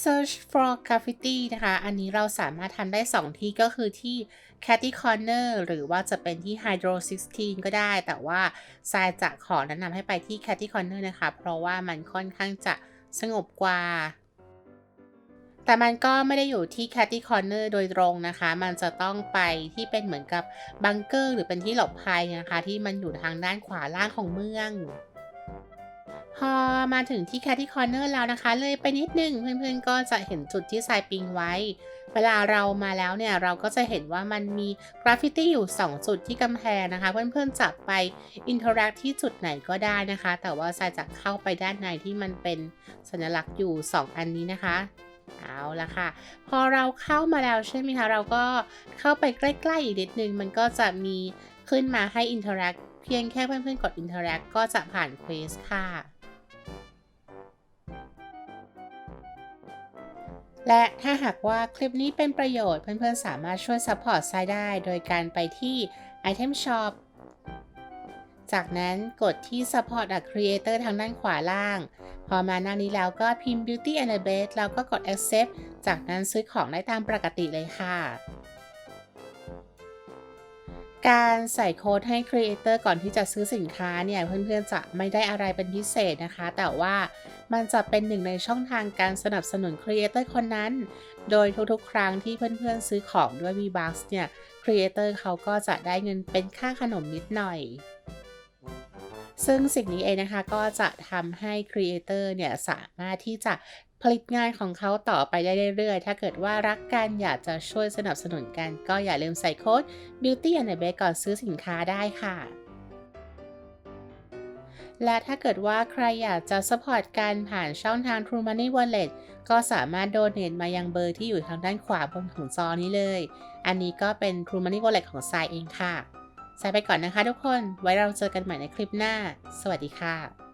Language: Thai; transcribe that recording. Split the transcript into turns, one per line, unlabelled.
search for graffiti นะคะ อันนี้เราสามารถทำได้ 2 ที่ก็คือที่ Catty Corner หรือว่าจะเป็นที่ Hydro 16 ก็ได้ แต่ว่าทรายจะขอแนะนำให้ไปที่ Catty Corner นะคะ เพราะว่ามันค่อนข้างจะสงบกว่า แต่มันก็ไม่ได้อยู่ที่ Catty Corner โดยตรงนะคะ มันจะต้องไปที่เป็นเหมือนกับบังเกอร์หรือเป็นที่หลบภัยนะคะ ที่มันอยู่ทางด้านขวาล่างของเมือง พอมาถึงที่ Catty Corner แล้วนะคะ เลยไปนิดนึงเพื่อนๆก็จะเห็นจุดที่ทรายปิงไว้ เวลาเรามาแล้วเนี่ยเราก็จะเห็นว่ามันมีกราฟฟิตี้อยู่ 2 จุดที่กำแพงนะคะ เพื่อนๆจะไปอินเทอร์แอคที่จุดไหนก็ได้นะคะ แต่ว่าทรายจะเข้าไปด้านในที่มันเป็นสัญลักษณ์อยู่ 2 อันนี้นะคะเอาละค่ะ พอเราเข้ามาแล้วใช่ไหมคะเราก็เข้าไปใกล้ๆอีกนิดนึงมันก็จะมีขึ้นมาให้อินเทอร์แอคเพียงแค่เพื่อนๆกดอินเทอร์แอคก็จะผ่านเควสค่ะ และถ้าหากว่าคลิปนี้เป็นประโยชน์เพื่อนๆ สามารถช่วยซัพพอร์ตไซได้ โดยการไปที่ Item Shop จากนั้นกดที่ Support a Creator ทางด้านขวาล่าง พอมาหน้านี้แล้วก็พิมพ์ Beauty and the Best แล้วก็กด Accept จากนั้นซื้อของได้ตามปกติเลยค่ะ การใส่โค้ดให้ Creator ก่อนที่จะซื้อสินค้าเนี่ย เพื่อนๆจะไม่ได้อะไรเป็นพิเศษนะคะ แต่ว่ามันจะเป็นหนึ่งในช่องทางการสนับสนุน Creator คนนั้น โดยทุกๆ ครั้งที่เพื่อนๆซื้อของด้วย V-Bucks เนี่ย Creator เขาก็จะได้เงินเป็นค่าขนมนิดหน่อย ซึ่งสิ่งนี้เองนะคะก็จะทำให้ Creator เนี่ยสามารถที่จะ ผลิตงานของเขาต่อไปได้เรื่อยๆ ถ้าเกิดว่ารักกันอยากจะช่วยสนับสนุนกัน ก็อย่าลืมใส่โค้ด Beauty and the Best ก่อนซื้อสินค้าได้ค่ะ และถ้าเกิดว่าใครอยากจะสปอร์ตกันผ่านช่องทาง True Money Wallet ก็สามารถโดเน a มายังเบอร์ที่อยู่ทางด้านขวาบนของจอนี้เลย อันนี้ก็เป็น True Money Wallet ของทรายเองค่ะทรายไปก่อนนะคะทุกคน ไว้เราเจอกันใหม่ในคลิปหน้า สวัสดีค่ะ